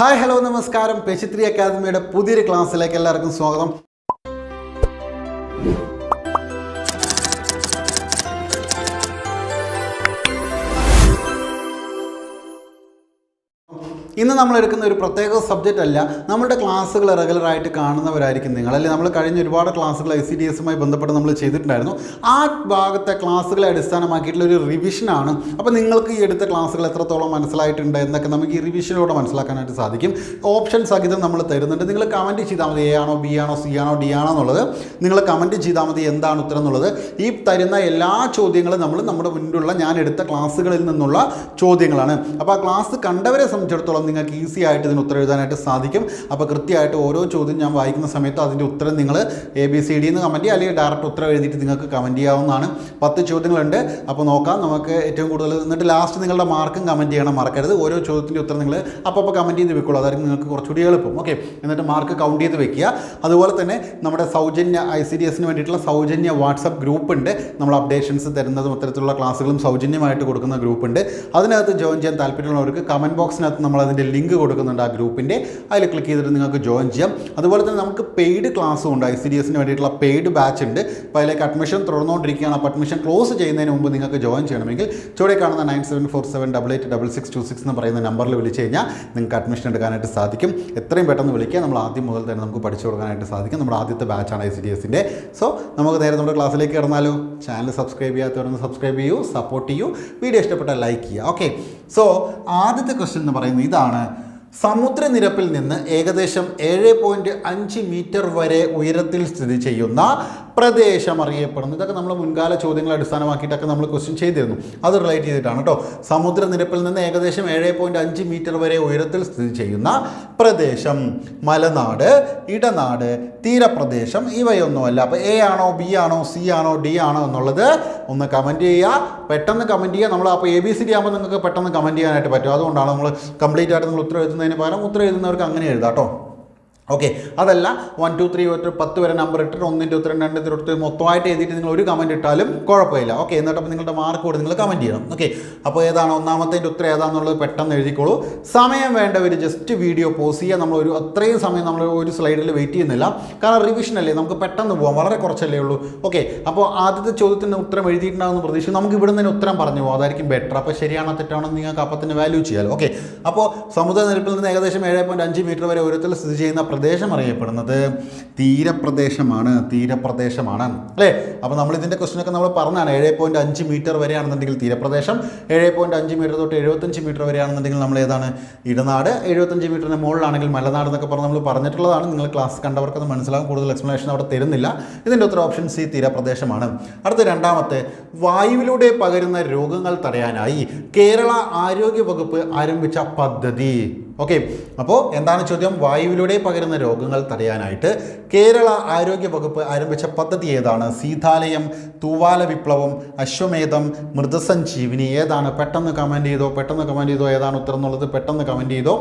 Hi hello നമസ്കാരം. പെശിത്രി അക്കാദമിയുടെ പുതിയൊരു ക്ലാസ്സിലേക്ക് എല്ലാവർക്കും സ്വാഗതം. ഇന്ന് നമ്മൾ എടുക്കുന്ന ഒരു പ്രത്യേക സബ്ജക്റ്റ് അല്ല നമ്മുടെ ക്ലാസ്സുകൾ റെഗുലറായിട്ട് കാണുന്നവരായിരിക്കും നിങ്ങൾ. അല്ലെങ്കിൽ നമ്മൾ കഴിഞ്ഞ ഒരുപാട് ക്ലാസ്സുകൾ ഐ സി ഡി എസുമായി ബന്ധപ്പെട്ട് നമ്മൾ ചെയ്തിട്ടുണ്ടായിരുന്നു. ആ ഭാഗത്തെ ക്ലാസ്സുകളെ അടിസ്ഥാനമാക്കിയിട്ടുള്ള ഒരു റിവിഷനാണ് അപ്പോൾ നിങ്ങൾക്ക് ഈ എടുത്ത ക്ലാസ്സുകൾ എത്രത്തോളം മനസ്സിലായിട്ടുണ്ട് എന്നൊക്കെ നമുക്ക് ഈ റിവിഷനിലൂടെ മനസ്സിലാക്കാനായിട്ട് സാധിക്കും. ഓപ്ഷൻ സഹിതം നമ്മൾ തരുന്നുണ്ട്. നിങ്ങൾ കമന്റ് ചെയ്താൽ മതി. എ ആണോ ബി ആണോ സി ആണോ ഡി ആണോ എന്നുള്ളത്. നിങ്ങൾ കമന്റ് ചെയ്താൽ മതി. എന്താണ് ഉത്തരം എന്നുള്ളത്. ഈ തരുന്ന എല്ലാ ചോദ്യങ്ങളും നമ്മൾ നമ്മുടെ മുന്നിലുള്ള ഞാൻ എടുത്ത ക്ലാസ്സുകളിൽ നിന്നുള്ള ചോദ്യങ്ങളാണ്. അപ്പോൾ ആ ക്ലാസ് കണ്ടവരെ സംബന്ധിച്ചിടത്തോളം നിങ്ങൾക്ക് ഈസി ആയിട്ട് ഇതിന് ഉത്തരം എഴുതാനായിട്ട് സാധിക്കും. അപ്പോൾ കൃത്യമായിട്ട് ഓരോ ചോദ്യം ഞാൻ വായിക്കുന്ന സമയത്ത് അതിന്റെ ഉത്തരം നിങ്ങൾ എ ബി സി ഡി എന്ന് കമന്റ് ചെയ്യുക. അല്ലെങ്കിൽ ഡയറക്റ്റ് ഉത്തരം എഴുതിയിട്ട് നിങ്ങൾക്ക് കമന്റ് ചെയ്യാവുന്നതാണ്. പത്ത് ചോദ്യങ്ങളുണ്ട്. അപ്പോൾ നോക്കാം. നമുക്ക് ഏറ്റവും കൂടുതൽ എന്നിട്ട് ലാസ്റ്റ് നിങ്ങളുടെ മാർക്കും കമന്റ് ചെയ്യണം. മറക്കരുത്. ഓരോ ചോദ്യത്തിന്റെ ഉത്തരം നിങ്ങൾ അപ്പോൾ അപ്പോൾ കമന്റ് ചെയ്ത് വെക്കുള്ളൂ. അതായിരിക്കും നിങ്ങൾക്ക് കുറച്ചുകൂടി എളുപ്പം. ഓക്കെ എന്നിട്ട് മാർക്ക് കൗണ്ട് ചെയ്ത് വെക്കുക. അതുപോലെ തന്നെ നമ്മുടെ സൗജന്യ ഐ സി ഡി എസിന് വേണ്ടിയിട്ടുള്ള സൗജന്യ വാട്സപ്പ് ഗ്രൂപ്പ് ഉണ്ട്. നമ്മൾ അപ്ഡേഷൻസ് തരുന്നതും അത്തരത്തിലുള്ള ക്ലാസ്സുകളും സൗജന്യമായിട്ട് കൊടുക്കുന്ന ഗ്രൂപ്പ് ഉണ്ട്. അതിനകത്ത് ജോയിൻ ചെയ്യാൻ താല്പര്യമുള്ളവർക്ക് കമന്റ് ബോക്സിനകത്ത് നമ്മൾ അതിന്റെ ലിങ്ക് കൊടുക്കുന്നുണ്ട് ആ ഗ്രൂപ്പിന്റെ. അതിൽ ക്ലിക്ക് ചെയ്തിട്ട് നിങ്ങൾക്ക് ജോയിൻ ചെയ്യാം. അതുപോലെ തന്നെ നമുക്ക് പെയ്ഡ് ക്ലാസ്സും ഉണ്ട്. ഐ സി ഡി എസിന് വേണ്ടിയിട്ടുള്ള പെയ്ഡ് ബാച്ച് ഉണ്ട്. അപ്പോൾ അതിലേക്ക് അഡ്മിഷൻ തുറന്നുകൊണ്ടിരിക്കുകയാണ്. അപ്പോൾ അഡ്മിഷൻ ക്ലോസ് ചെയ്യുന്നതിന് മുമ്പ് നിങ്ങൾക്ക് ജോയിൻ ചെയ്യണമെങ്കിൽ ചുവടെ കാണുന്ന nine seven four seven double eight double six two six എന്ന് പറയുന്ന നമ്പറിൽ വിളിച്ച് കഴിഞ്ഞാൽ നിങ്ങൾക്ക് അഡ്മിഷൻ എടുക്കാനായിട്ട് സാധിക്കും. എത്രയും പെട്ടെന്ന് വിളിക്കുക. നമ്മൾ ആദ്യം മുതൽ തന്നെ നമുക്ക് പഠിച്ചു കൊടുക്കാനായിട്ട് സാധിക്കും. നമ്മുടെ ആദ്യത്തെ ബാച്ചാണ് ഐ സി ഡി എസിന്റെ സോ നമുക്ക് നേരെ നമ്മുടെ ക്ലാസ്സിലേക്ക് കിടന്നാലോ. ചാനൽ സബ്സ്ക്രൈബ് ചെയ്യാത്തവരൊന്ന് സബ്സ്ക്രൈബ് ചെയ്യൂ സപ്പോർട്ട് ചെയ്യൂ. വീഡിയോ ഇഷ്ടപ്പെട്ടാൽ ലൈക്ക് ചെയ്യുക. ഓക്കെ സോ ആദ്യത്തെ ക്വസ്റ്റ്യൻ എന്ന് പറയുന്നത് ഇതാണ്. സമുദ്രനിരപ്പിൽ നിന്ന് ഏകദേശം ഏഴ് പോയിന്റ് അഞ്ച് മീറ്റർ വരെ ഉയരത്തിൽ സ്ഥിതി ചെയ്യുന്ന പ്രദേശം അറിയപ്പെടുന്നു ഇതൊക്കെ നമ്മൾ മുൻകാല ചോദ്യങ്ങൾ അടിസ്ഥാനമാക്കിയിട്ടൊക്കെ നമ്മൾ ക്വസ്റ്റ്യൻ ചെയ്തിരുന്നു. അത് റിലേറ്റ് ചെയ്തിട്ടാണ് കേട്ടോ സമുദ്രനിരപ്പിൽ നിന്ന് ഏകദേശം ഏഴ് പോയിന്റ് അഞ്ച് മീറ്റർ വരെ ഉയരത്തിൽ സ്ഥിതി ചെയ്യുന്ന പ്രദേശം. മലനാട് ഇടനാട് തീരപ്രദേശം ഇവയൊന്നുമല്ല. അപ്പോൾ എ ആണോ ബി ആണോ സി ആണോ ഡി ആണോ എന്നുള്ളത് ഒന്ന് കമന്റ് ചെയ്യുക. പെട്ടെന്ന് കമന്റ് ചെയ്യുക. നമ്മൾ അപ്പോൾ എ ബി സി ഡി ആകുമ്പോൾ നിങ്ങൾക്ക് പെട്ടെന്ന് കമന്റ് ചെയ്യാനായിട്ട് പറ്റും. അതുകൊണ്ടാണ് നമ്മൾ കംപ്ലീറ്റ് ആയിട്ട് നമ്മൾ ഉത്തരം എഴുതുന്നതിന് പകരം ഉത്തരം എഴുതുന്നവർക്ക് അങ്ങനെ എഴുതാം കേട്ടോ ഓക്കെ അതല്ല വൺ ടു ത്രീ ഒറ്റ പത്ത് വരെ നമ്പർ ഇട്ടിട്ട് ഒന്നിന്റെ ഉത്തരം രണ്ടിന്റെ ഉത്തരം മൊത്തമായിട്ട് എഴുതിയിട്ട് നിങ്ങൾ ഒരു കമന്റ് ഇട്ടാലും കുഴപ്പമില്ല. ഓക്കെ എന്നിട്ട് നിങ്ങളുടെ മാർക്ക് കൂടി നിങ്ങൾ കമന്റ് ചെയ്യണം. ഓക്കെ അപ്പോൾ ഏതാണ് ഒന്നാമത്തേന്റെ ഉത്തരം ഏതാണെന്നുള്ളത് പെട്ടെന്ന് എഴുതിക്കോളൂ. സമയം വേണ്ടവർ ജസ്റ്റ് വീഡിയോ പോസ് ചെയ്യുക നമ്മൾ ഒരു അത്രയും സമയം നമ്മൾ ഒരു സ്ലൈഡിൽ വെയിറ്റ് ചെയ്യുന്നില്ല. കാരണം റിവിഷൻ അല്ലേ നമുക്ക് പെട്ടെന്ന് പോകാം വളരെ കുറച്ചല്ലേ ഉള്ളൂ. ഓക്കെ അപ്പോൾ ആദ്യത്തെ ചോദ്യത്തിന് ഉത്തരം എഴുതിയിട്ടുണ്ടാകുന്ന പ്രതീക്ഷ നമുക്ക് ഇവിടെ നിന്ന് ഉത്തരം പറഞ്ഞു പോകും അതായിരിക്കും ബെറ്റർ അപ്പോൾ ശരിയാണോ തെറ്റാണോ നിങ്ങൾക്ക് അപ്പത്തിന് വാല്യൂ ചെയ്യാലോ. ഓക്കെ അപ്പോൾ സമുദ്രനിരപ്പിൽ നിന്ന് ഏകദേശം ഏഴ് പോയിന്റ് അഞ്ച് മീറ്റർ വരെ ഉയരത്തിൽ സ്ഥിതി ചെയ്യുന്ന പ്രദേശം അറിയപ്പെടുന്നത് തീരപ്രദേശമാണ് തീരപ്രദേശമാണ്. അല്ലേ? അപ്പോൾ നമ്മൾ ഇതിന്റെ ക്വസ്റ്റിനൊക്കെ നമ്മൾ പറഞ്ഞാണ് ഏഴ് പോയിന്റ് അഞ്ച് മീറ്റർ വരെയാണെന്നുണ്ടെങ്കിൽ തീരപ്രദേശം ഏഴ് പോയിന്റ് അഞ്ച് മീറ്റർ തൊട്ട് എഴുപത്തഞ്ച് മീറ്റർ വരെയാണെന്നുണ്ടെങ്കിൽ നമ്മൾ ഏതാണ്? ഇടനാട്. എഴുപത്തഞ്ച് മീറ്ററിന് മുകളിലാണെങ്കിൽ മലനാട് എന്നൊക്കെ പറഞ്ഞ് നമ്മൾ പറഞ്ഞിട്ടുള്ളതാണ്. നിങ്ങൾ ക്ലാസ് കണ്ടവർക്കത് മനസ്സിലാകും കൂടുതൽ എക്സ്പ്ലനേഷൻ അവിടെ തരുന്നില്ല. ഇതിന്റെ ഉത്തരം ഓപ്ഷൻ സി തീരപ്രദേശമാണ്. അടുത്ത രണ്ടാമത്തെ വായുവിലൂടെ പകരുന്ന രോഗങ്ങൾ തടയാനായി കേരള ആരോഗ്യ വകുപ്പ് ആരംഭിച്ച പദ്ധതി. ഓക്കെ അപ്പോൾ എന്താണ് ചോദ്യം? വായുവിലൂടെ പകരുന്ന രോഗങ്ങൾ തടയാനായിട്ട് കേരള ആരോഗ്യ വകുപ്പ് ആരംഭിച്ച പദ്ധതി ഏതാണ്? സീതാലയം തൂവാല വിപ്ലവം അശ്വമേധം മൃതസഞ്ജീവിനി ഏതാണ്? പെട്ടെന്ന് കമന്റ് ചെയ്തോ? പെട്ടെന്ന് കമന്റ് ചെയ്തോ? ഏതാണ് ഉത്തരം എന്നുള്ളത് പെട്ടെന്ന് കമന്റ് ചെയ്തോ?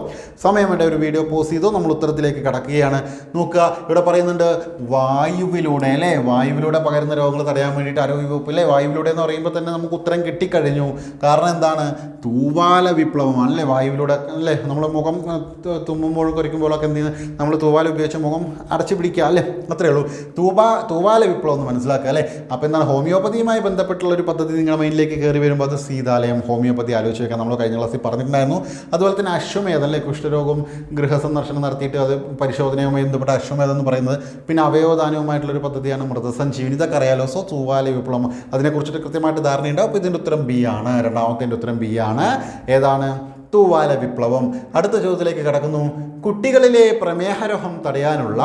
സമയം വേണ്ട ഒരു വീഡിയോ പോസ്റ്റ് ചെയ്തോ? നമ്മൾ ഉത്തരത്തിലേക്ക് കടക്കുകയാണ്. നോക്കുക ഇവിടെ പറയുന്നുണ്ട് വായുവിലൂടെ അല്ലേ? വായുവിലൂടെ പകരുന്ന രോഗങ്ങൾ തടയാൻ വേണ്ടിയിട്ട് ആരോഗ്യ വകുപ്പ് അല്ലേ? വായുവിലൂടെ എന്ന് പറയുമ്പോൾ തന്നെ നമുക്ക് ഉത്തരം കിട്ടിക്കഴിഞ്ഞു. കാരണം എന്താണ്? തൂവാല വിപ്ലവമാണ് അല്ലേ? വായുവിലൂടെ അല്ലേ? നമ്മൾ മുഖം തു- തുമ്മുമ്പോഴും കുരയ്ക്കുമ്പോഴൊക്കെ എന്ത് ചെയ്യുന്നത് നമ്മൾ തൂവാല ഉപയോഗിച്ച് മുഖം അടച്ചു പിടിക്കുക അല്ലേ? അത്രയേ ഉള്ളൂ. തൂവാ തൂവാല വിപ്ലവം എന്ന് മനസ്സിലാക്കുക അല്ലേ? അപ്പോൾ എന്താണ്? ഹോമിയോപ്പതിയുമായി ബന്ധപ്പെട്ടുള്ള ഒരു പദ്ധതി നിങ്ങളുടെ മൈൻഡിലേക്ക് കയറി വരുമ്പോൾ അത് സീതാലയം ഹോമിയോപ്പതി ആലോചിച്ച് വെക്കാൻ നമ്മൾ കഴിഞ്ഞ ക്ലാസ്സിൽ പറഞ്ഞിട്ടുണ്ടായിരുന്നു. അതുപോലെ തന്നെ അശ്വമേധം അല്ലേ? കുഷ്ഠരോഗം ഗൃഹസന്ദർശനം നടത്തിയിട്ട് അത് പരിശോധനയുമായി ബന്ധപ്പെട്ട അശ്വമേധം എന്ന് പറയുന്നത്. പിന്നെ അവയവദാനവുമായിട്ടുള്ളൊരു പദ്ധതിയാണ് മൃതസഞ്ജീവനി. ഇതൊക്കെ അറിയാലോ? സോ തൂവാല വിപ്ലവം. അതിനെക്കുറിച്ചിട്ട് കൃത്യമായിട്ട് ധാരണയുണ്ട്. അപ്പോൾ ഇതിന്റെ ഉത്തരം ബി ആണ്. രണ്ടാമത്തെ ഉത്തരം ബി ആണ്. ഏതാണ്? തൂവാല വിപ്ലവം. അടുത്ത ചോദ്യത്തിലേക്ക് കടക്കുന്നു. കുട്ടികളിലെ പ്രമേഹരോഗം തടയാനുള്ള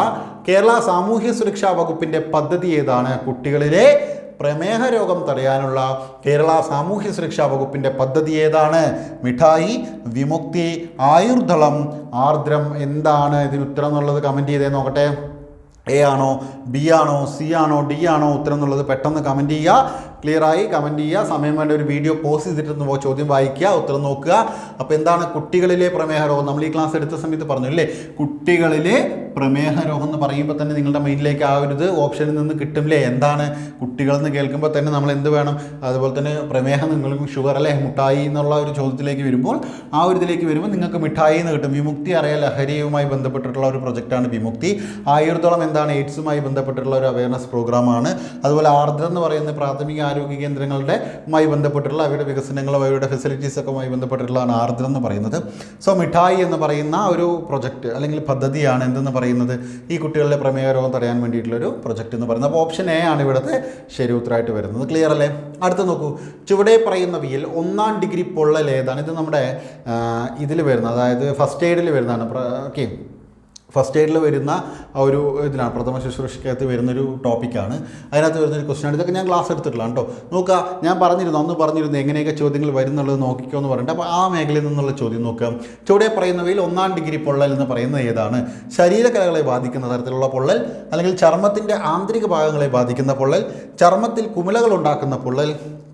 കേരള സാമൂഹ്യ സുരക്ഷാ വകുപ്പിന്റെ പദ്ധതി ഏതാണ്? കുട്ടികളിലെ പ്രമേഹ രോഗം തടയാനുള്ള കേരള സാമൂഹ്യ സുരക്ഷാ വകുപ്പിന്റെ പദ്ധതി ഏതാണ്? മിഠായി വിമുക്തി ആയുർദളം ആർദ്രം എന്താണ്? ഇതിന് ഉത്തരം എന്നുള്ളത് കമന്റ് ചെയ്തേ നോക്കട്ടെ. എ ആണോ ബി ആണോ സി ആണോ ഡി ആണോ ഉത്തരം എന്നുള്ളത് പെട്ടെന്ന് കമന്റ് ചെയ്യുക. ക്ലിയർ ആയി കമന്റ് ചെയ്യുക സമയം വേണ്ട ഒരു വീഡിയോ പോസ്റ്റ് ചെയ്തിട്ട് ചോദ്യം വായിക്കുക ഉത്തരം നോക്കുക. അപ്പോൾ എന്താണ് കുട്ടികളിലെ പ്രമേഹ രോഗം നമ്മൾ ഈ ക്ലാസ് എടുത്ത സമയത്ത് പറഞ്ഞു അല്ലേ? കുട്ടികളിലെ പ്രമേഹ രോഗം എന്ന് പറയുമ്പോൾ തന്നെ നിങ്ങളുടെ മൈൻഡിലേക്ക് ആ ഒരു ഓപ്ഷനിൽ നിന്ന് കിട്ടുമില്ലേ എന്താണ് കുട്ടികൾ എന്ന് കേൾക്കുമ്പോൾ തന്നെ നമ്മൾ എന്ത് വേണം? അതുപോലെ തന്നെ പ്രമേഹം നിങ്ങൾക്ക് ഷുഗർ അല്ലേ? മുട്ടായി എന്നുള്ള ഒരു ചോദ്യത്തിലേക്ക് വരുമ്പോൾ ആ ഒരു ഇതിലേക്ക് വരുമ്പോൾ നിങ്ങൾക്ക് മിഠായി എന്ന് കിട്ടും. വിമുക്തി അറിയാൻ ലഹരിയുമായി ബന്ധപ്പെട്ടിട്ടുള്ള ഒരു പ്രൊജക്റ്റാണ് വിമുക്തി. ആയിരത്തോളം എന്താണ് എയ്ഡ്സുമായി ബന്ധപ്പെട്ടിട്ടുള്ള ഒരു അവയർനെസ് പ്രോഗ്രാമാണ് അതുപോലെ ആർദ്ര എന്ന് പറയുന്ന പ്രാഥമിക ആരോഗ്യ കേന്ദ്രങ്ങളുടെ മായി ബന്ധപ്പെട്ടുള്ള അവയുടെ വികസനങ്ങളും ഒക്കെ മായി ബന്ധപ്പെട്ടിട്ടുള്ളതാണ് ആർദ്രം എന്ന് പറയുന്നത്. സോ മിഠായി എന്ന് പറയുന്ന ഒരു പ്രൊജക്റ്റ് അല്ലെങ്കിൽ പദ്ധതിയാണ് എന്തെന്ന് പറയുന്നത്? ഈ കുട്ടികളുടെ പ്രമേയ രോഗം തടയാൻ വേണ്ടിയിട്ടുള്ളൊരു പ്രൊജക്റ്റ് എന്ന് പറയുന്നത്. അപ്പോൾ ഓപ്ഷൻ എ ആണ് ഇവിടുത്തെ ശരി ഉത്തരമായിട്ട് വരുന്നത്. ക്ലിയർ അല്ലേ? അടുത്ത് നോക്കൂ. ചുവടെ പറയുന്നവയിൽ ഒന്നാം ഡിഗ്രി പൊള്ളൽ ഏതാണ്? ഇത് നമ്മുടെ ഇതിൽ വരുന്ന അതായത് ഫസ്റ്റ് എയ്ഡിൽ വരുന്നതാണ്. ഓക്കെ ഫസ്റ്റ് എയ്ഡിൽ വരുന്ന ഒരു ഇതിലാണ് പ്രഥമ ശുശ്രൂഷയ്ക്കകത്ത് വരുന്നൊരു ടോപ്പിക്കാണ് അതിനകത്ത് വരുന്നൊരു ക്വസ്റ്റ്യൻ ഇതൊക്കെ ഞാൻ ക്ലാസ് എടുത്തിട്ടില്ല കേട്ടോ നോക്കുക ഞാൻ പറഞ്ഞിരുന്നു അന്ന് പറഞ്ഞിരുന്നു എങ്ങനെയൊക്കെ ചോദ്യങ്ങൾ വരുന്നുള്ളത് നോക്കിക്കോ എന്ന് പറഞ്ഞിട്ട്. അപ്പോൾ ആ മേഖലയിൽ നിന്നുള്ള ചോദ്യം നോക്കാം. ചുവടെ പറയുന്നവയിൽ ഒന്നാം ഡിഗ്രി പൊള്ളൽ എന്ന് പറയുന്നത് ഏതാണ്? ശരീരകലകളെ ബാധിക്കുന്ന തരത്തിലുള്ള പൊള്ളൽ അല്ലെങ്കിൽ ചർമ്മത്തിന്റെ ആന്തരിക ഭാഗങ്ങളെ ബാധിക്കുന്ന പൊള്ളൽ ചർമ്മത്തിൽ കുമിളകൾ ഉണ്ടാക്കുന്ന പൊള്ളൽ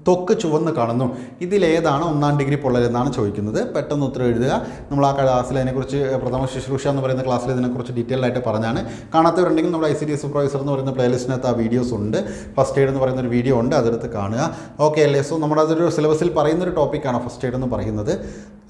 ത്വക്ക് ചുവന്ന് കാണുന്നു. ഇതിലേതാണ് ഒന്നാം ഡിഗ്രി പൊള്ളലെന്നാണ് ചോദിക്കുന്നത്. പെട്ടെന്ന് ഉത്തരം എഴുതുക. നമ്മൾ ആ ക്ലാസ്സിൽ അതിനെക്കുറിച്ച് പ്രഥമ ശുശ്രൂഷ എന്ന് പറയുന്ന ക്ലാസ്സിൽ ഇതിനെക്കുറിച്ച് ഡീറ്റെയിൽ ആയിട്ട് പറഞ്ഞാണ്. കാണാത്തവരുണ്ടെങ്കിൽ നമ്മുടെ ഐ സി ഡി സൂപ്പർവൈസർ എന്ന് പറയുന്ന പ്ലേലിസ്റ്റിനകത്ത് ആ വീഡിയോസ് ഉണ്ട്. ഫസ്റ്റ് എയ്ഡ് എന്ന് പറയുന്ന ഒരു വീഡിയോ ഉണ്ട്. അതെടുത്ത് കാണുക. ഓക്കെ അല്ലേ? സോ നമ്മുടെ അതൊരു സിലബസിൽ പറയുന്ന ഒരു ടോപ്പിക്കാണ് ഫസ്റ്റ് എയ്ഡ് എന്ന് പറയുന്നത്.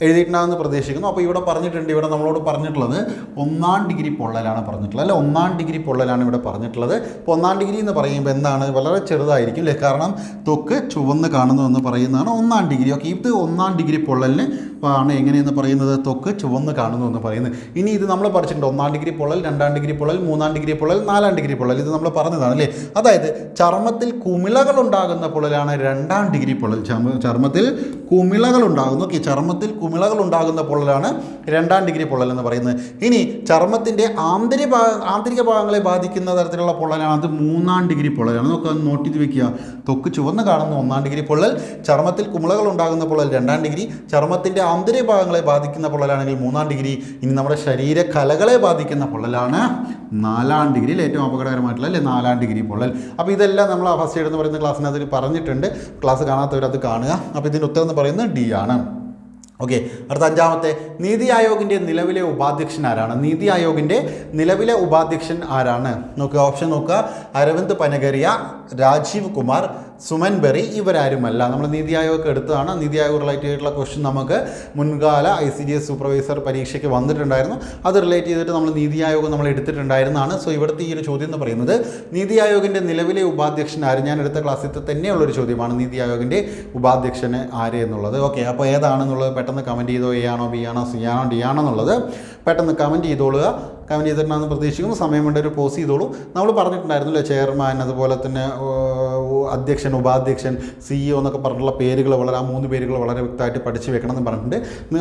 എഴുതിയിട്ടുണ്ടാകുമെന്ന് പ്രതീക്ഷിക്കുന്നു. അപ്പോൾ ഇവിടെ പറഞ്ഞിട്ടുണ്ട് ഇവിടെ നമ്മളോട് പറഞ്ഞിട്ടുള്ളത് ഒന്നാം ഡിഗ്രി പൊള്ളലാണ് പറഞ്ഞിട്ടുള്ളത്. അല്ലെ? ഒന്നാം ഡിഗ്രി പൊള്ളലാണ് ഇവിടെ പറഞ്ഞിട്ടുള്ളത്. അപ്പോൾ ഒന്നാം ഡിഗ്രി എന്ന് പറയുമ്പോൾ എന്താണ്? വളരെ ചെറുതായിരിക്കും അല്ലേ? കാരണം തൊക്ക് ചുവന്ന് കാണുന്നു എന്ന് പറയുന്നതാണ് ഒന്നാം ഡിഗ്രി. ഓക്കെ ഇത് ഒന്നാം ഡിഗ്രി പൊള്ളലിന് ആണ് എങ്ങനെയെന്ന് പറയുന്നത്? തൊക്ക് ചുവന്ന് കാണുന്നു എന്ന് പറയുന്നത്. ഇനി ഇത് നമ്മൾ പഠിച്ചിട്ടുണ്ട്. ഒന്നാം ഡിഗ്രി പൊള്ളൽ രണ്ടാം ഡിഗ്രി പൊള്ളൽ മൂന്നാം ഡിഗ്രി പൊള്ളൽ നാലാം ഡിഗ്രി പൊള്ളൽ. ഇത് നമ്മൾ പറഞ്ഞതാണ് അല്ലേ? അതായത് ചർമ്മത്തിൽ കുമിളകൾ ഉണ്ടാകുന്ന പൊള്ളലാണ് രണ്ടാം ഡിഗ്രി പൊള്ളൽ. ചർമ്മത്തിൽ കുമിളകൾ ഉണ്ടാകുന്നു. ഓക്കെ ചർമ്മത്തിൽ കുമിളകൾ ഉണ്ടാകുന്ന പൊള്ളലാണ് രണ്ടാം ഡിഗ്രി പൊള്ളൽ എന്ന് പറയുന്നത്. ഇനി ചർമ്മത്തിന്റെ ആന്തരിക ആന്തരിക ഭാഗങ്ങളെ ബാധിക്കുന്ന തരത്തിലുള്ള പൊള്ളലാണ്. അത് മൂന്നാം ഡിഗ്രി പൊള്ളലാണ്. നമുക്ക് നോട്ട് ചെയ്ത് വെക്കുക. തൊക്ക് ചുവന്ന് കാണുന്ന ഒന്നാം ഡിഗ്രി പൊള്ളൽ. ചർമ്മത്തിൽ കുമിളകൾ ഉണ്ടാകുന്ന പൊള്ളൽ രണ്ടാം ഡിഗ്രി. ചർമ്മത്തിന്റെ ആന്തരിക ഭാഗങ്ങളെ ബാധിക്കുന്ന പൊള്ളലാണെങ്കിൽ മൂന്നാം ഡിഗ്രി. ഇനി നമ്മുടെ ശരീര കലകളെ ബാധിക്കുന്ന പൊള്ളലാണ് നാലാം ഡിഗ്രിയിൽ ഏറ്റവും അപകടകരമായിട്ടുള്ള അല്ലേ? നാലാം ഡിഗ്രി പൊള്ളൽ. അപ്പോൾ ഇതെല്ലാം നമ്മൾ ആ ഫസ്റ്റ് എയ്ഡ് എന്ന് പറയുന്ന ക്ലാസ്സിനകത്ത് പറഞ്ഞിട്ടുണ്ട്. ക്ലാസ് കാണാത്തവരത് കാണുക. അപ്പോൾ ഇതിന്റെ ഉത്തരം എന്ന് പറയുന്നത് ഡി ആണ്. ഓക്കെ അടുത്ത അഞ്ചാമത്തെ നീതി ആയോഗിന്റെ നിലവിലെ ഉപാധ്യക്ഷൻ ആരാണ്? നീതി ആയോഗിന്റെ നിലവിലെ ഉപാധ്യക്ഷൻ ആരാണ്? നോക്കുക ഓപ്ഷൻ നോക്കുക. അരവിന്ദ് പനഗരിയ രാജീവ് കുമാർ സുമൻ ബെറി ഇവരാരുമല്ല. നമ്മൾ നീതി ആയോഗ് എടുത്തതാണ്. നീതി ആയോഗ് റിലേറ്റ് ചെയ്തിട്ടുള്ള ക്വസ്റ്റ്യൻ നമുക്ക് മുൻകാല I C D S supervisor പരീക്ഷയ്ക്ക് വന്നിട്ടുണ്ടായിരുന്നു. അത് റിലേറ്റ് ചെയ്തിട്ട് നമ്മൾ നീതി ആയോഗ് നമ്മൾ എടുത്തിട്ടുണ്ടായിരുന്നതാണ്. സോ ഇവിടുത്തെ ഈ ഒരു ചോദ്യം എന്ന് പറയുന്നത് നീതി ആയോഗിന്റെ നിലവിലെ ഉപാധ്യക്ഷൻ ആര്? ഞാൻ എടുത്ത ക്ലാസ്സിൽ തന്നെയുള്ളൊരു ചോദ്യമാണ് നീതി ആയോഗിന്റെ ഉപാധ്യക്ഷന് ആര് എന്നുള്ളത്. ഓക്കെ അപ്പോൾ ഏതാണെന്നുള്ളത് പെട്ടെന്ന് കമന്റ് ചെയ്തോ എ ആണോ ബി ആണോ സി ആണോ ഡി ആണോ എന്നുള്ളത് പെട്ടെന്ന് കമന്റ് ചെയ്തോളുക. കമന്റ് ചെയ്തിട്ടുണ്ടെന്ന് പ്രതീക്ഷിക്കുന്നു. സമയം കൊണ്ട് ഒരു പോസ് ചെയ്തോളൂ. നമ്മൾ പറഞ്ഞിട്ടുണ്ടായിരുന്നല്ലോ ചെയർമാൻ അതുപോലെ തന്നെ അധ്യക്ഷൻ ഉപാധ്യക്ഷൻ സിഇഒ എന്നൊക്കെ പറഞ്ഞിട്ടുള്ള പേരുകൾ വളരെ ആ മൂന്ന് പേരുകൾ വളരെ വ്യക്തമായിട്ട് പഠിച്ചു വെക്കണം എന്ന് പറഞ്ഞിട്ടുണ്ട്.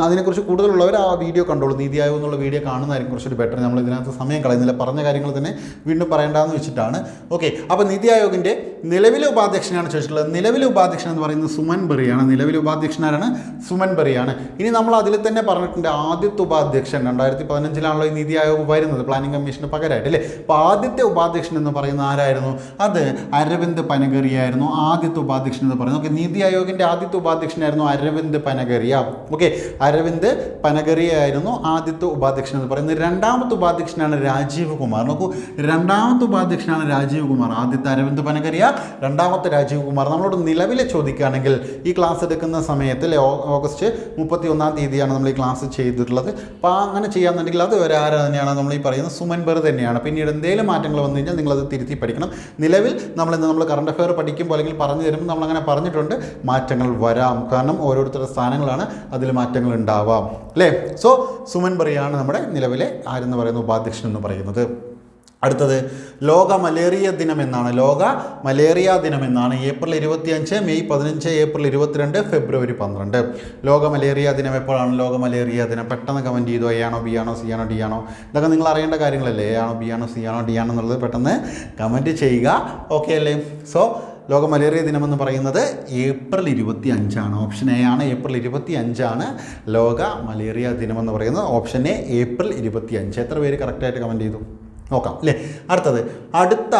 അതിനെക്കുറിച്ച് കൂടുതലുള്ളവർ ആ വീഡിയോ കണ്ടോളൂ. നീതി ആയോഗ് എന്നുള്ള വീഡിയോ കാണുന്നതായിരിക്കും കുറച്ചൊരു ബെറ്റർ നമ്മൾ ഇതിനകത്ത് സമയം കളയുന്നില്ല. പറഞ്ഞ കാര്യങ്ങൾ തന്നെ വീണ്ടും പറയേണ്ടതെന്ന് വെച്ചിട്ടാണ്. ഓക്കെ അപ്പോൾ നീതി ആയോഗിന്റെ നിലവിലെ ഉപാധ്യക്ഷനാണ് ചോദിച്ചിട്ടുള്ളത്. നിലവിലെ ഉപാധ്യക്ഷൻ എന്ന് പറയുന്നത് സുമൻ ബെറിയാണ്. നിലവിലെ ഉപാധ്യക്ഷനാരാണ് സുമൻ ബെറിയാണ്. ഇനി നമ്മൾ അതിൽ തന്നെ പറഞ്ഞിട്ടുണ്ട് ആദ്യത്തെ ഉപാധ്യക്ഷൻ. രണ്ടായിരത്തി പതിനഞ്ചിലാണല്ലോ ഈ നീതി ആയോഗ് വരുന്നത്. പ്ലാനിംഗ് കമ്മീഷന് പകരമായിട്ട് അല്ലേ? അപ്പോൾ ആദ്യത്തെ ഉപാധ്യക്ഷൻ എന്ന് പറയുന്നത് ആരായിരുന്നു? അത് അരവിന്ദ് പനഗറിയായിരുന്നു ആദ്യത്തെ ഉപാധ്യക്ഷൻ എന്ന് പറയുന്നത്. ഓക്കെ നീതി ആയോഗിന്റെ ആദ്യത്തെ ഉപാധ്യക്ഷനായിരുന്നു അരവിന്ദ് പനഗറിയ. ഓക്കെ അരവിന്ദ് പനഗറിയായിരുന്നു ആദ്യത്തെ ഉപാധ്യക്ഷൻ എന്ന് പറയുന്നത്. രണ്ടാമത്തെ ഉപാധ്യക്ഷനാണ് രാജീവ് കുമാർ. നോക്കൂ രണ്ടാമത്തെ ഉപാധ്യക്ഷനാണ് രാജീവ് കുമാർ. ആദ്യത്തെ അരവിന്ദ് പനഗരിയ രണ്ടാമത്തെ രാജീവ് കുമാർ. നമ്മളോട് നിലവിലെ ചോദിക്കുകയാണെങ്കിൽ ഈ ക്ലാസ് എടുക്കുന്ന സമയത്ത് ഓഗസ്റ്റ് മുപ്പത്തി ഒന്നാം തീയതിയാണ് നമ്മൾ ഈ ക്ലാസ് ചെയ്തിട്ടുള്ളത്. അപ്പോൾ അങ്ങനെ ചെയ്യാന്നുണ്ടെങ്കിൽ അത് ഒരു ആര് തന്നെയാണ് നമ്മൾ ഈ പറയുന്നത് സുമൻ ബർ തന്നെയാണ് പിന്നീട് എന്തെങ്കിലും മാറ്റങ്ങൾ വന്നു കഴിഞ്ഞാൽ നിങ്ങളത് തിരുത്തി പഠിക്കണം. നിലവിൽ നമ്മൾ ഇന്ന് നമ്മൾ കറണ്ട് അഫെയർ പഠിക്കുമ്പോൾ അല്ലെങ്കിൽ പറഞ്ഞു തരുമ്പോൾ നമ്മൾ അങ്ങനെ പറഞ്ഞിട്ടുണ്ട് മാറ്റങ്ങൾ വരാം. കാരണം ഓരോരുത്തരുടെ സ്ഥാനങ്ങളാണ് അതിൽ മാറ്റങ്ങൾ ഉണ്ടാവാം. അല്ലേ? സോ സുമൻ പറയാണ് നമ്മുടെ നിലവിലെ ആരെന്ന് പറയുന്ന ഉപാധ്യക്ഷൻ എന്ന് പറയുന്നത്. അടുത്തത് ലോക മലേറിയ ദിനം എന്നാണ്. ലോക മലേറിയ ദിനം എന്നാണ്. ഏപ്രിൽ ഇരുപത്തിയഞ്ച് മെയ് പതിനഞ്ച് ഏപ്രിൽ ഇരുപത്തിരണ്ട് ഫെബ്രുവരി പന്ത്രണ്ട്. ലോക മലേറിയ ദിനം എപ്പോഴാണ്? ലോക മലേറിയ ദിനം പെട്ടെന്ന് കമന്റ് ചെയ്തു. എ ആണോ ബി ആണോ സി ആണോ ഡി ആണോ? ഇതൊക്കെ നിങ്ങൾ അറിയേണ്ട കാര്യങ്ങളല്ലേ. എ ആണോ ബി ആണോ സി ആണോ ഡി ആണോ എന്നുള്ളത് പെട്ടെന്ന് കമന്റ് ചെയ്യുക. ഓക്കെ അല്ലേ? സോ ലോക മലേറിയ ദിനമെന്ന് പറയുന്നത് ഏപ്രിൽ ഇരുപത്തി അഞ്ചാണ് ഓപ്ഷൻ എ ആണ് ഏപ്രിൽ ഇരുപത്തി അഞ്ചാണ് ലോക മലേറിയ ദിനമെന്ന് പറയുന്നത്. ഓപ്ഷൻ എ ഏപ്രിൽ ഇരുപത്തി അഞ്ച് എത്ര പേര് കറക്റ്റായിട്ട് കമന്റ് ചെയ്തു? നോക്കാം അല്ലേ? അടുത്തത് അടുത്ത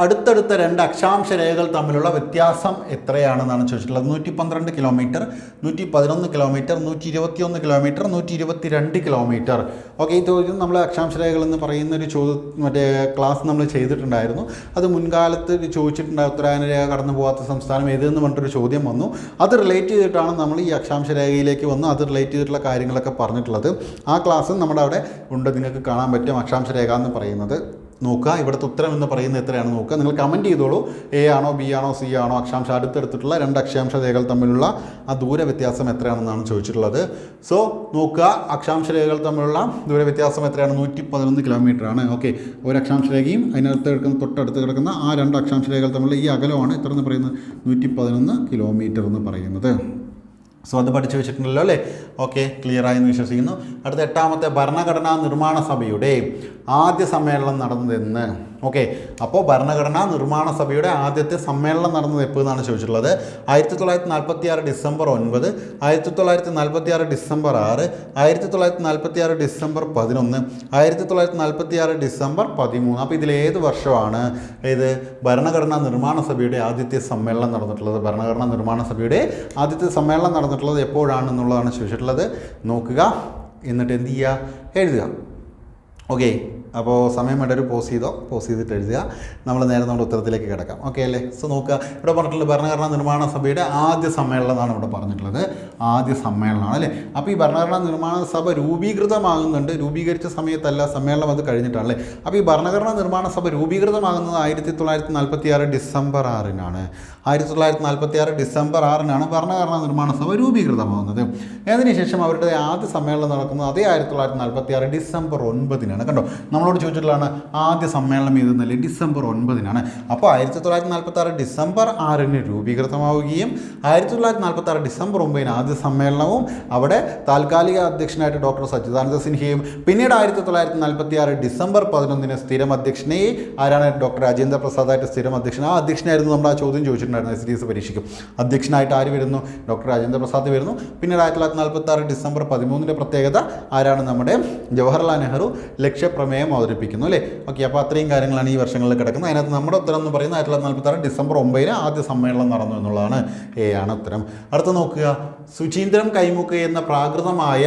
അടുത്തടുത്ത രണ്ട് അക്ഷാംശ രേഖകൾ തമ്മിലുള്ള വ്യത്യാസം എത്രയാണെന്നാണ് ചോദിച്ചിട്ടുള്ളത്? നൂറ്റി പന്ത്രണ്ട് കിലോമീറ്റർ നൂറ്റി പതിനൊന്ന് കിലോമീറ്റർ നൂറ്റി ഇരുപത്തിയൊന്ന് കിലോമീറ്റർ നൂറ്റി ഇരുപത്തി രണ്ട് കിലോമീറ്റർ. ഓക്കെ ഈ ചോദ്യം നമ്മൾ അക്ഷാംശ രേഖകൾ എന്ന് പറയുന്ന ഒരു ചോദ്യം മറ്റേ ക്ലാസ് നമ്മൾ ചെയ്തിട്ടുണ്ടായിരുന്നു. അത് മുൻകാലത്ത് ചോദിച്ചിട്ടുണ്ട് ഉത്തരായന രേഖ കടന്നു പോകാത്ത സംസ്ഥാനം ഏതെന്ന് പറഞ്ഞിട്ടൊരു ചോദ്യം വന്നു. അത് റിലേറ്റ് ചെയ്തിട്ടാണ് നമ്മൾ ഈ അക്ഷാംശ രേഖയിലേക്ക് വന്നു അത് റിലേറ്റ് ചെയ്തിട്ടുള്ള കാര്യങ്ങളൊക്കെ പറഞ്ഞിട്ടുള്ളത്. ആ ക്ലാസ് നമ്മുടെ അവിടെ ഉണ്ട്. നിങ്ങൾക്ക് കാണാൻ പറ്റും അക്ഷാംശ രേഖ എന്ന് പറയുന്നത്. നോക്കുക. ഇവിടുത്തെ ഉത്തരം എന്ന് പറയുന്നത് എത്രയാണ് നോക്കുക. നിങ്ങൾ കമന്റ് ചെയ്തോളൂ. എ ആണോ ബി ആണോ സി ആണോ അക്ഷാംശം അടുത്തെടുത്തിട്ടുള്ള രണ്ട് അക്ഷാംശ രേഖകൾ തമ്മിലുള്ള ആ ദൂര വ്യത്യാസം എത്രയാണെന്നാണ് ചോദിച്ചിട്ടുള്ളത്. സോ നോക്കുക. അക്ഷാംശ രേഖകൾ തമ്മിലുള്ള ദൂര വ്യത്യാസം എത്രയാണ്? നൂറ്റി പതിനൊന്ന് കിലോമീറ്റർ ആണ് ഓക്കെ ഒരു അക്ഷാംശ രേഖയും അതിനകത്ത് കിടക്കുന്ന തൊട്ടടുത്ത് കിടക്കുന്ന ആ രണ്ട് അക്ഷാംശ രേഖകൾ തമ്മിലുള്ള ഈ അകലമാണ് എത്ര എന്ന് പറയുന്നത്? നൂറ്റി പതിനൊന്ന് കിലോമീറ്റർ എന്ന് പറയുന്നത്. സോ അത് പഠിച്ചു വെച്ചിട്ടുണ്ടല്ലോ അല്ലേ? ഓക്കെ ക്ലിയർ ആയെന്ന് വിശ്വസിക്കുന്നു. അടുത്ത എട്ടാമത്തെ ഭരണഘടനാ നിർമ്മാണ സഭയുടെ ആദ്യ സമ്മേളനം നടന്നതെന്ന് ഓക്കെ അപ്പോൾ ഭരണഘടനാ നിർമ്മാണ സഭയുടെ ആദ്യത്തെ സമ്മേളനം നടന്നത് എപ്പോൾ എന്നാണ് ചോദിച്ചിട്ടുള്ളത്? ആയിരത്തി തൊള്ളായിരത്തി നാൽപ്പത്തി ആറ് ഡിസംബർ ഒൻപത് ആയിരത്തി തൊള്ളായിരത്തി നാൽപ്പത്തി ആറ് ഡിസംബർ ആറ് ആയിരത്തി തൊള്ളായിരത്തി നാൽപ്പത്തി ആറ് ഡിസംബർ പതിനൊന്ന് ആയിരത്തി തൊള്ളായിരത്തി നാൽപ്പത്തി ആറ് ഡിസംബർ പതിമൂന്ന്. അപ്പോൾ ഇതിലേത് വർഷമാണ് ഇത് ഭരണഘടനാ നിർമ്മാണ സഭയുടെ ആദ്യത്തെ സമ്മേളനം നടന്നിട്ടുള്ളത്? ഭരണഘടനാ നിർമ്മാണ സഭയുടെ ആദ്യത്തെ സമ്മേളനം നടന്നിട്ടുള്ളത് എപ്പോഴാണെന്നുള്ളതാണ് ചോദിച്ചിട്ടുള്ളത്. നോക്കുക എന്നിട്ട് എന്ത് ചെയ്യുക? എഴുതുക. ഓക്കെ അപ്പോൾ സമയം ഒരു പോസ് ചെയ്തോ? പോസ് ചെയ്തിട്ട് എഴുതുക. നമ്മൾ നേരെ നമ്മുടെ ഉത്തരത്തിലേക്ക് കിടക്കാം. ഓക്കെ അല്ലേ? സോ നോക്കുക. ഇവിടെ പറഞ്ഞിട്ടുള്ള ഭരണഘടനാ നിർമ്മാണ സഭയുടെ ആദ്യ സമ്മേളനമാണ് ഇവിടെ പറഞ്ഞിട്ടുള്ളത്. ആദ്യ സമ്മേളനമാണ് അല്ലേ? അപ്പോൾ ഈ ഭരണഘടനാ നിർമ്മാണ സഭ രൂപീകൃതമാകുന്നുണ്ട്. രൂപീകരിച്ച സമയത്തല്ല സമ്മേളനം അത് കഴിഞ്ഞിട്ടാണ് അല്ലേ? അപ്പോൾ ഈ ഭരണഘടനാ നിർമ്മാണ സഭ രൂപീകൃതമാകുന്നത് ആയിരത്തി തൊള്ളായിരത്തി നാൽപ്പത്തി ആറ് ഡിസംബർ ആറിനാണ്. ആയിരത്തി തൊള്ളായിരത്തി നാൽപ്പത്തി ആറ് ഡിസംബർ ആറിനാണ് ഭരണഘടനാ നിർമ്മാണ സഭ രൂപീകൃതമാകുന്നത്. അതിനുശേഷം അവരുടെ ആദ്യ സമ്മേളനം നടക്കുന്നത് അതേ ആയിരത്തി തൊള്ളായിരത്തി നാൽപ്പത്തി ആറ് ഡിസംബർ ഒൻപതിനാണ്. കണ്ടോ? നമ്മളോട് ചോദിച്ചിട്ടുള്ളതാണ് ആദ്യ സമ്മേളനം ഏതെന്നല്ലേ? ഡിസംബർ ഒൻപതിനാണ്. അപ്പോൾ ആയിരത്തി തൊള്ളായിരത്തി നാൽപ്പത്തി ആറ് ഡിസംബർ ആറിന് രൂപീകൃതമാവുകയും ആയിരത്തി തൊള്ളായിരത്തി നാൽപ്പത്തി ആറ് ഡിസംബർ ഒമ്പതിന് ആദ്യ സമ്മേളനവും അവിടെ താൽക്കാലിക അധ്യക്ഷനായിട്ട് ഡോക്ടർ സച്ചിദാനന്ദ സിൻഹയും പിന്നീട് ആയിരത്തി തൊള്ളായിരത്തി നാൽപ്പത്തി ആറ് ഡിസംബർ പതിനൊന്നിന് സ്ഥിരം അധ്യക്ഷനെ ആരാണ്? ഡോക്ടർ രാജേന്ദ്ര പ്രസാദായിട്ട് സ്ഥിരം അധ്യക്ഷൻ. ആ അധ്യക്ഷനായിരുന്നു നമ്മൾ ആ ചോദ്യം ചോദിച്ചിട്ടുണ്ടായിരുന്നു എസ് ഡി എസ് അധ്യക്ഷനായിട്ട് ആര് വരുന്നു? ഡോക്ടർ രാജേന്ദ്ര പ്രസാദ് വരുന്നു. പിന്നീട് ആയിരത്തി തൊള്ളായിരത്തി നാൽപ്പത്തി ആറ് ഡിസംബർ പതിമൂന്നിന്റെ പ്രത്യേകത ആരാണ്? നമ്മുടെ ജവഹർലാൽ നെഹ്റു ലക്ഷ്യപ്രമേയം അവതരിപ്പിക്കുന്നു അല്ലേ? ഓക്കെ അപ്പോൾ അത്രയും കാര്യങ്ങളാണ് ഈ വർഷങ്ങളിൽ കിടക്കുന്നത്. അതിനകത്ത് നമ്മുടെ ഉത്തരം എന്ന് പറയുന്നത് ആയിരത്തി തൊള്ളായിരത്തി നാൽപ്പത്തി ആറ് ഡിസംബർ ഒമ്പതിന് ആദ്യ സമ്മേളനം നടന്നു എന്നുള്ളതാണ് എ ആണ് ഉത്തരം. അടുത്ത നോക്കുക. സുചീന്ദ്രം കൈമുക്ക് എന്ന പ്രാകൃതമായ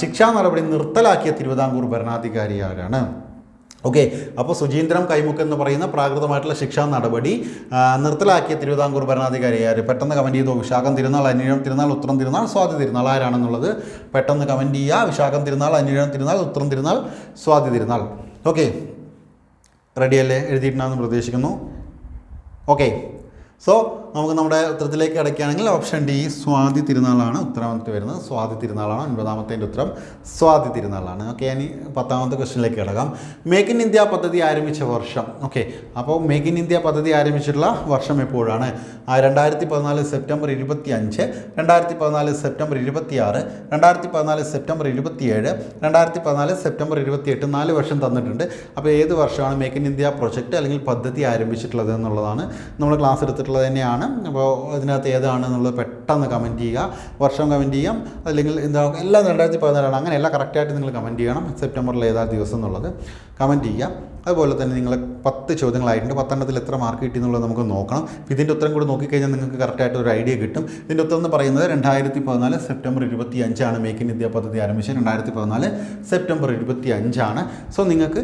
ശിക്ഷാ നടപടി നിർത്തലാക്കിയ തിരുവിതാംകൂർ ഭരണാധികാരി ആരാണ്? ഓക്കെ അപ്പോൾ സുചീന്ദ്രം കൈമുക്ക് എന്ന് പറയുന്ന പ്രാകൃതമായിട്ടുള്ള ശിക്ഷാ നടപടി നിർത്തലാക്കിയ തിരുവിതാംകൂർ ഭരണാധികാരി ആര്? പെട്ടെന്ന് കമന്റ് ചെയ്തോ വിശാഖം തിരുനാൾ അന്വേഷണം തിരുനാൾ ഉത്രം തിരുനാൾ സ്വാതി തിരുനാൾ. ആരാണെന്നുള്ളത്? പെട്ടെന്ന് കമന്റ് ചെയ്യുക വിശാഖം തിരുനാൾ അന്വേഷണം തിരുനാൾ ഉത്രം തിരുനാൾ സ്വാതി തിരുനാൾ. ഓക്കെ റെഡിയല്ലേ എഴുതിയിട്ടുണ്ടെന്ന് പ്രതീക്ഷിക്കുന്നു. ഓക്കെ സോ നമുക്ക് നമ്മുടെ ഉത്തരത്തിലേക്ക് അടയ്ക്കുകയാണെങ്കിൽ ഓപ്ഷൻ ഡി സ്വാതി തിരുനാളാണ് ഉത്തരവാദിത്വം വരുന്നത്. സ്വാതി തിരുനാളാണ് ഒൻപതാമത്തേന്റെ ഉത്തരം. സ്വാതി തിരുനാളാണ്. ഓക്കെ ഇനി പത്താമത്തെ ക്വസ്റ്റിനിലേക്ക് കിടക്കാം. മേക്ക് ഇൻ ഇന്ത്യ പദ്ധതി ആരംഭിച്ച വർഷം. ഓക്കെ അപ്പോൾ മേക്ക് ഇൻ ഇന്ത്യ പദ്ധതി ആരംഭിച്ചിട്ടുള്ള വർഷം എപ്പോഴാണ്? രണ്ടായിരത്തി പതിനാല് സെപ്റ്റംബർ ഇരുപത്തി അഞ്ച് രണ്ടായിരത്തി പതിനാല് സെപ്റ്റംബർ ഇരുപത്തി ആറ് രണ്ടായിരത്തി പതിനാല് സെപ്റ്റംബർ ഇരുപത്തിയേഴ് രണ്ടായിരത്തി പതിനാല് സെപ്റ്റംബർ ഇരുപത്തിയെട്ട് നാല് വർഷം തന്നിട്ടുണ്ട്. അപ്പോൾ ഏത് വർഷമാണ് മേക്ക് ഇൻ ഇന്ത്യ പ്രൊജക്റ്റ് അല്ലെങ്കിൽ പദ്ധതി ആരംഭിച്ചിട്ടുള്ളത് എന്നുള്ളതാണ് നമ്മൾ ക്ലാസ് എടുത്തിട്ടുള്ളത് തന്നെയാണ്. അപ്പോൾ ഇതിനകത്ത് ഏതാണ് എന്നുള്ളത് പെട്ടെന്ന് കമന്റ് ചെയ്യുക. വർഷം കമന്റ് ചെയ്യാം. അല്ലെങ്കിൽ എന്താ എല്ലാം രണ്ടായിരത്തി പതിനാലാണ്. അങ്ങനെയല്ല കറക്റ്റായിട്ട് നിങ്ങൾ കമന്റ് ചെയ്യണം. സെപ്റ്റംബറിൽ ഏതാ ദിവസം എന്നുള്ളത് കമന്റ് ചെയ്യുക. അതുപോലെ തന്നെ നിങ്ങളെ പത്ത് ചോദ്യങ്ങളായിട്ടുണ്ട്. പത്തെണ്ണത്തിൽ എത്ര മാർക്ക് കിട്ടി എന്നുള്ളത് നമുക്ക് നോക്കണം. ഇതിന്റെ ഉത്തരം കൂടി നോക്കിക്കഴിഞ്ഞാൽ നിങ്ങൾക്ക് കറക്റ്റായിട്ട് ഒരു ഐഡിയ കിട്ടും. ഇതിന്റെ ഉത്തരം എന്ന് പറയുന്നത് രണ്ടായിരത്തി പതിനാല് സെപ്റ്റംബർ ഇരുപത്തി അഞ്ചാണ് മേക്ക് ഇൻ ഇന്ത്യ പദ്ധതി ആരംഭിച്ചത്. രണ്ടായിരത്തി പതിനാല് സെപ്റ്റംബർ ഇരുപത്തി അഞ്ചാണ് സോ നിങ്ങൾക്ക്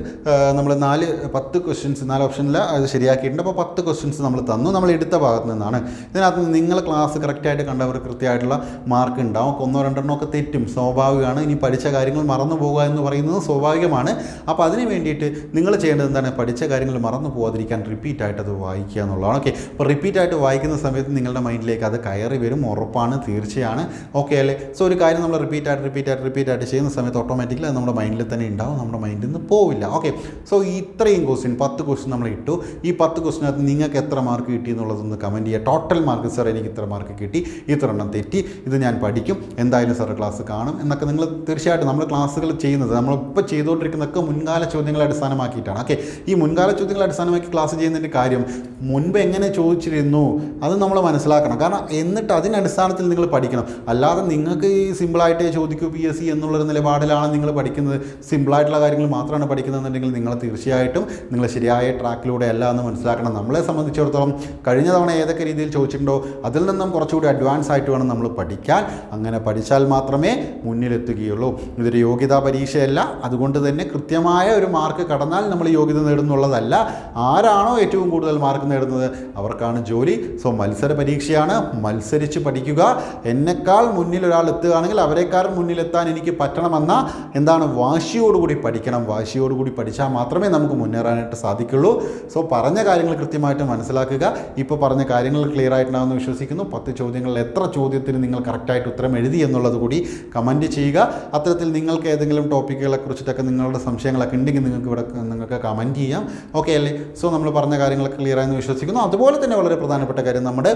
നമ്മൾ നാല് പത്ത് ക്വസ്റ്റ്യൻസ് നാല് ഓപ്ഷനിൽ അത് ശരിയാക്കിയിട്ടുണ്ട്. അപ്പോൾ പത്ത് ക്വസ്റ്റ്യൻസ് നമ്മൾ തന്നു. നമ്മൾ എടുത്ത ഭാഗത്ത് നിന്നാണ്. ഇതിനകത്ത് നിങ്ങൾ ക്ലാസ് കറക്റ്റായിട്ട് കണ്ടവർ കൃത്യമായിട്ടുള്ള മാർക്ക് ഉണ്ടാവും. ഒന്നോ രണ്ടെണ്ണോ ഒക്കെ തെറ്റും. സ്വാഭാവികമാണ്. ഇനി പഠിച്ച കാര്യങ്ങൾ മറന്നു പോകുക എന്ന് പറയുന്നത് സ്വാഭാവികമാണ്. അപ്പോൾ അതിന് വേണ്ടിയിട്ട് നിങ്ങൾ ചെയ്യേണ്ടത് എന്താണ്? പഠിച്ച കാര്യങ്ങൾ മറന്നു പോകാതിരിക്കാൻ റിപ്പീറ്റ് ആയിട്ട് അത് വായിക്കുക എന്നുള്ളതാണ്. ഓക്കെ അപ്പോൾ റിപ്പീറ്റ് ആയിട്ട് വായിക്കുന്ന സമയത്ത് നിങ്ങളുടെ മൈൻഡിലേക്ക് അത് കയറി വരും. ഉറപ്പാണ് തീർച്ചയാണ്. ഓക്കെ അല്ലേ? സോ ഒരു കാര്യം നമ്മൾ റിപ്പീറ്റ് ആയിട്ട് റിപ്പീറ്റ് ആയിട്ട് റിപ്പീറ്റ് ആയിട്ട് ചെയ്യുന്ന സമയത്ത് ഓട്ടോമാറ്റിക്കലി അത് നമ്മുടെ മൈൻഡിൽ തന്നെ ഉണ്ടാവും. നമ്മുടെ മൈൻഡിൽ നിന്ന് പോവില്ല. ഓക്കെ സോ ഇത്രയും ക്വസ്റ്റ്യൻ പത്ത് ക്വസ്റ്റ്യൻ നമ്മൾ ഇട്ടു. ഈ പത്ത് ക്വസ്റ്റിനകത്ത് നിങ്ങൾക്ക് എത്ര മാർക്ക് കിട്ടി എന്നുള്ളതൊന്ന് കമന്റ് ചെയ്യുക. ടോട്ടൽ മാർക്ക് സാർ എനിക്ക് ഇത്ര മാർക്ക് കിട്ടി. ഇത്ര എണ്ണം തെറ്റി. ഇത് ഞാൻ പഠിക്കും. എന്തായാലും സാർ ക്ലാസ് കാണും. എന്നൊക്കെ നിങ്ങൾ തീർച്ചയായിട്ടും നമ്മൾ ക്ലാസ്സുകൾ ചെയ്യുന്നത് നമ്മളിപ്പോൾ ചെയ്തുകൊണ്ടിരിക്കുന്നതൊക്കെ മുൻകാല ചോദ്യങ്ങളെ അടിസ്ഥാനമാക്കിയിട്ടാണ്. ഓക്കെ ഈ മുൻകാല ചോദ്യങ്ങൾ അടിസ്ഥാനമാക്കി ക്ലാസ് ചെയ്യുന്നതിന്റെ കാര്യം മുൻപ് എങ്ങനെ ചോദിച്ചിരുന്നു അത് നമ്മൾ മനസ്സിലാക്കണം. കാരണം എന്നിട്ട് അതിന്റെ അടിസ്ഥാനത്തിൽ നിങ്ങൾ പഠിക്കണം. അല്ലാതെ നിങ്ങൾക്ക് ഈ സിമ്പിളായിട്ടേ ചോദിക്കൂ പി എസ് സി എന്നുള്ളൊരു നിലപാടിലാണ് നിങ്ങൾ പഠിക്കുന്നത്. സിമ്പിളായിട്ടുള്ള കാര്യങ്ങൾ മാത്രമാണ് പഠിക്കുന്നതെന്നുണ്ടെങ്കിൽ നിങ്ങൾ തീർച്ചയായിട്ടും നിങ്ങൾ ശരിയായ ട്രാക്കിലൂടെ അല്ല എന്ന് മനസ്സിലാക്കണം. നമ്മളെ സംബന്ധിച്ചിടത്തോളം കഴിഞ്ഞ തവണ ഏതൊക്കെ രീതിയിൽ ചോദിച്ചിട്ടുണ്ടോ അതിൽ നിന്നും കുറച്ചുകൂടി അഡ്വാൻസ് ആയിട്ട് വേണം നമ്മൾ പഠിക്കാൻ. അങ്ങനെ പഠിച്ചാൽ മാത്രമേ മുന്നിലെത്തുകയുള്ളൂ. ഇതൊരു യോഗ്യതാ പരീക്ഷയല്ല. അതുകൊണ്ട് തന്നെ കൃത്യമായ ഒരു മാർക്ക് കടന്നാൽ നമ്മൾ യോഗ്യത നേടുന്നുള്ളതല്ല. ആരാണോ ഏറ്റവും കൂടുതൽ മാർക്ക് നേടുന്നത്? അവർക്കാണ് ജോലി. സോ മത്സര പരീക്ഷയാണ്. മത്സരിച്ച് പഠിക്കുക. എന്നെക്കാൾ മുന്നിൽ ഒരാൾ എത്തുകയാണെങ്കിൽ അവരെക്കാൾ മുന്നിലെത്താൻ എനിക്ക് പറ്റണമെന്ന എന്താണ് വാശിയോടുകൂടി പഠിക്കണം. വാശിയോടുകൂടി പഠിച്ചാൽ മാത്രമേ നമുക്ക് മുന്നേറാനായിട്ട് സാധിക്കുള്ളൂ. സോ പറഞ്ഞ കാര്യങ്ങൾ കൃത്യമായിട്ട് മനസ്സിലാക്കുക. ഇപ്പോൾ പറഞ്ഞ കാര്യങ്ങൾ ക്ലിയർ ആയിട്ടുണ്ടാകുമെന്ന് വിശ്വസിക്കുന്നു. പത്ത് ചോദ്യങ്ങളിൽ എത്ര ചോദ്യത്തിന് നിങ്ങൾ കറക്റ്റായിട്ട് ഉത്തരം എഴുതി എന്നുള്ളത് കൂടി കമന്റ് ചെയ്യുക. അത്തരത്തിൽ നിങ്ങൾക്ക് ഏതെങ്കിലും ടോപ്പിക്കുകളെ കുറിച്ചിട്ടൊക്കെ നിങ്ങളുടെ സംശയങ്ങളൊക്കെ ഉണ്ടെങ്കിൽ നിങ്ങൾക്ക് ഇവിടെ നിങ്ങൾക്ക് കമന്റ് ചെയ്യാം. ഓക്കെ അല്ലേ? സോ നമ്മൾ പറഞ്ഞ കാര്യങ്ങൾ ക്ലിയർ ആയെന്ന് വിശ്വസിക്കുന്നു. അതുപോലെ തന്നെ വളരെ പ്രധാനപ്പെട്ട കാര്യം നമ്മുടെ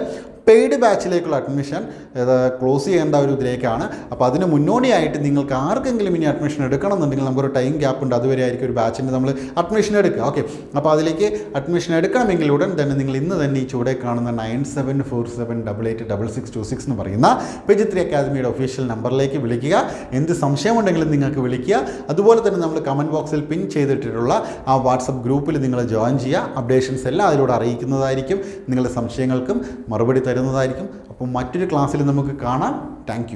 പെയ്ഡ് ബാച്ചിലേക്കുള്ള അഡ്മിഷൻ ക്ലോസ് ചെയ്യേണ്ട ഒരു ഇതിലേക്കാണ്. അപ്പോൾ അതിന് മുന്നോടിയായിട്ട് നിങ്ങൾക്ക് ആർക്കെങ്കിലും ഇനി അഡ്മിഷൻ എടുക്കണം എന്നുണ്ടെങ്കിൽ നമുക്കൊരു ടൈം ഗ്യാപ്പ് ഉണ്ട്. അതുവരെ ആയിരിക്കും ഒരു ബാച്ചിന്റെ നമ്മൾ അഡ്മിഷൻ എടുക്കുക. ഓക്കെ അപ്പോൾ അതിലേക്ക് അഡ്മിഷൻ എടുക്കണമെങ്കിൽ ഉടൻ തന്നെ നിങ്ങൾ ഇന്ന് തന്നെ ഈ ചൂടെ കാണുന്ന nine seven four seven double eight double six two six എന്ന് പറയുന്ന പെജിത്രി അക്കാദമിയുടെ ഒഫീഷ്യൽ നമ്പറിലേക്ക് വിളിക്കുക. എന്ത് സംശയമുണ്ടെങ്കിലും നിങ്ങൾക്ക് വിളിക്കുക. അതുപോലെ തന്നെ നമ്മൾ കമന്റ് ബോക്സിൽ പിൻ ചെയ്തിട്ടുള്ള ആ വാട്സപ്പ് ഗ്രൂപ്പിൽ നിങ്ങൾ ജോയിൻ ചെയ്യുക. അപ്ഡേഷൻസ് എല്ലാം അതിലൂടെ അറിയിക്കുന്നതായിരിക്കും. നിങ്ങളുടെ സംശയങ്ങൾക്കും മറുപടി തരുന്നതായിരിക്കും. അപ്പോൾ മറ്റൊരു ക്ലാസ്സിൽ നമുക്ക് കാണാം. താങ്ക്